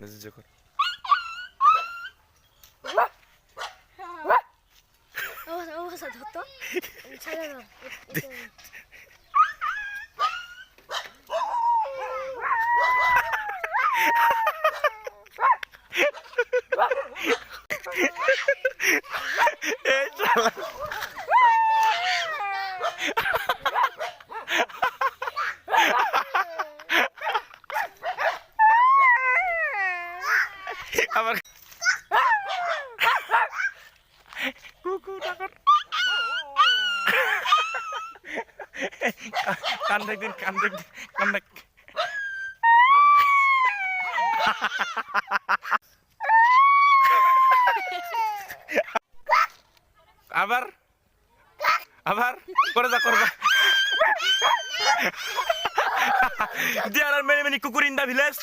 Nasıl Ceko? 넘어서 넘어서 넣었다? 찾아봐. ডাকর কান দেখ দিন কান দেখ দিন, কান দেখ। আবার আবার করে যা করবা There are many many কুকুর in the village.